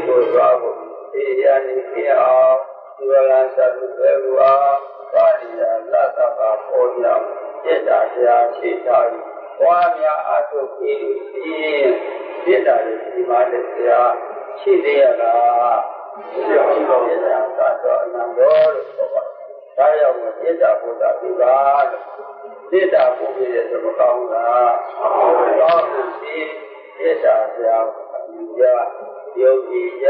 စိတ်ကိုသွားဖို့ဒီရနေပြအောင်ဒီဝရသတ်ပဲကွာပါဠိယာလတ်တာပေါ်ရအောင်စိတ်တာဆရာရှိတာဘွားများအထုပ်ပြီးပြီးစိတ်တာလေးဒီမှာလည်းဆရာရှိသေးရလားရှိပါဘူး။ဒါတော့အနန္တောလို့ပြောပါဒါရောက်မှစိတ်တာဘုရားပြပါလို့စိတ်တာဘုရားရဲ့သမကောင်းလား။ကောင်းပြီစိတ်တာဆရာယူကြ ယုံကြည်ကြ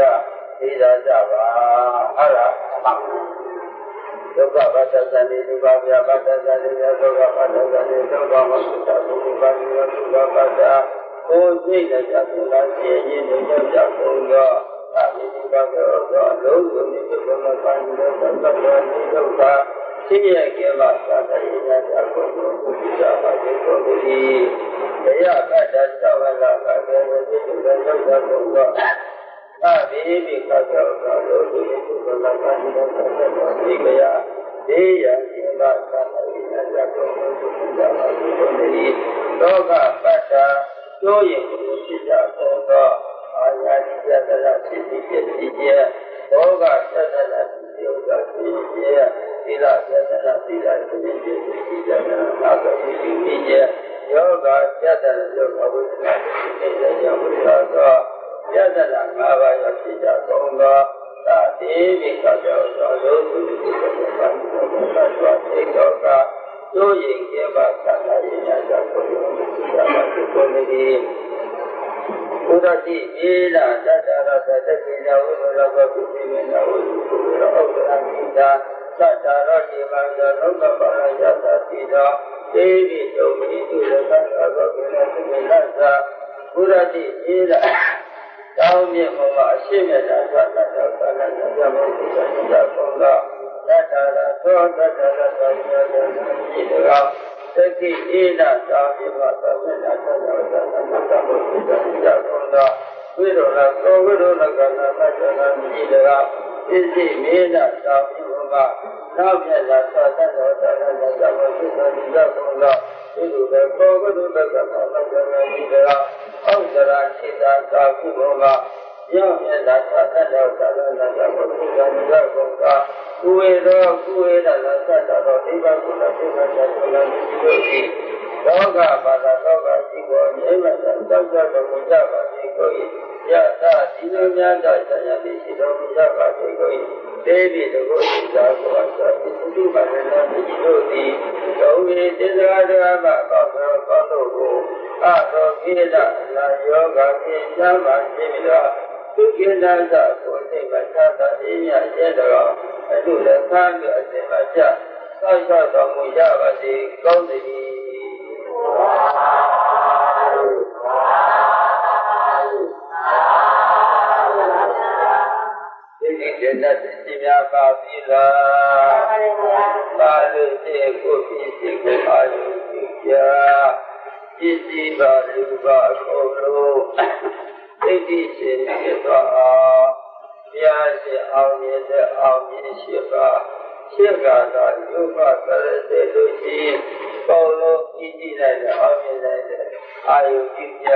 သိတာကြပါဟုတ်လားဒုက္ခပတ္တသတိဒုက္ခပြပတ္တသတိဒုက္ခပတ္တသတိဒုက္ခမသုတသုဘပါတိဒုက္ခပတ္တကိုယ်စိတ်နဲ့ကြပ်လာခြင်းရင်းတို့ကြောင့်ပုံသောအမိဒီကသောသောလုံးစုံဒီဒုက္ခမပန်းတဲ့သတ္တဝါဒီဒုက္ခသိရကေမသာတရိယအကုသိုလ်ဘုရားပါတိကိုယ်ဒီတရားကတ္တသဝလကတေဝတိဒုက္ခဒုက္ခပုံ သောအာဘိဘိကသောသောလုံးစုံဒီဒုက္ခမပန်းတဲ့သတ္တဝါဒီကယဒေယကေမသာတရိယအကုသိုလ်ဘုရားပါတိကိုယ်ဒီလောကပတ္တတို့ရင်ကိုဖြစ်ကြသောသောအာယာတိယတရဖြစ်ပြီးဖြစ်ပြီးဘောဂသတ္တရဖြစ်ဥဒ္ဒဖြစ်ပြီးသီလသတ္တရသီလဖြစ်ပြီးဖြစ်ပြီးကြတာအာဂတိဖြစ်ပြီးယောဂသတ္တရယောဂဝိသနာဖြစ်ပြီးကြောင့်ဝိသသော ယတနာ၅ပါးရဖြစ်ကြကုန်သောသာတိမိကကြောင့်သောလုံးစုဒီကိုယ်ကံတော်ကသောသိတော်ကတို့ရင်ကေပါသံဃာရိညာကြောင့်ဘုရားမြတ်စွာဘုရားကိုယ်နေဘုရားတိဧလာတတရသတကိနဝိရကပုတိမေနဝိသုရောဥဒ္ဒရာမိတာသတ္တရတိမံသောလောကပါရယသတိသောဒေဝိတုံမိတုရသတ္တရောကိနသုမေနသဘုရားတိဧလာ တောင်းမြင့်ဘုရားအရှိမြတ်သာသတ္တရောသတ္တရောဓမ္မုပ္ပဇ္ဇညဘုရားတတ္တရသောတတ္တရသောယတနာမိတောသတိဧနသာဝိဘသမေနသတ္တရောသတ္တရောဓမ္မုပ္ပဇ္ဇညဘုရားဝိရောလသောဝိရောလကနာသတ္တနာမိတောဣတိမေနသာဝိဘနောက်မြတ်သာသတ္တရောသတ္တရောဓမ္မုပ္ပ ဇ္ဇညဘုရားဒီလိုပဲသောဝိရောလကနာသတ္တနာမိတောဩဇရာစိတာသာကုဘောကရောက်မြတ်သာသတ္တရောသတ္တနာဓမ္မုပ္ပဇ္ဇညဘုရားကုဝေသောကုဝေဒနာသတ္တသောဒိဗ္ဗကုလသိက္ခာသတ္တနာမိတို့၏လောကဘာသာလောကရှိကိုအမြဲမတန်သောကြောင့်ဘုရားပါစေကို၏ ယသဒီလိုများသောဆရာတိရှိတော်မူကြပါစေကို၏တေတိတကုသိသာကိုအစာပိစုပါရဏမိတို့သည်ဒုဝေတေဇရာဓမ္မကောသောကောသောကိုအသောကိရဒနာယောဂကိသံပါရှိပြီးတော့သူကိန္ဒသကိုစိတ်မချတာအင်းမြရဲ့တော်အထုလည်းခံပြီးအစဉ်မချဆောက်ရှောက်တော်မူကြပါစေကောင်းသည် ဒီကိစ္စသိများပါပြီလားပါလို့ရှိကိုဖြစ်ရှိကိုအာရုံပြုကြပစ္စည်းပါလူပါအကုန်လုံးသိတိရှင်ဖြစ်သွားအောင်ဘုရားရှင်အောင်မြင်တဲ့အောင်မြင်ရှိပါရှင်းကာသာယုပသရတဲ့လို့ရှိပေါလုံးကြည့်ကြည့်လိုက်တဲ့အောင်မြင်လိုက်တဲ့အာယုပြုကြ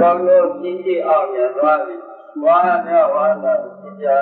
ကောင်းလို့ကြည်ကြည်အောင်ရသွားပြီဝါဒဝါဒကြာ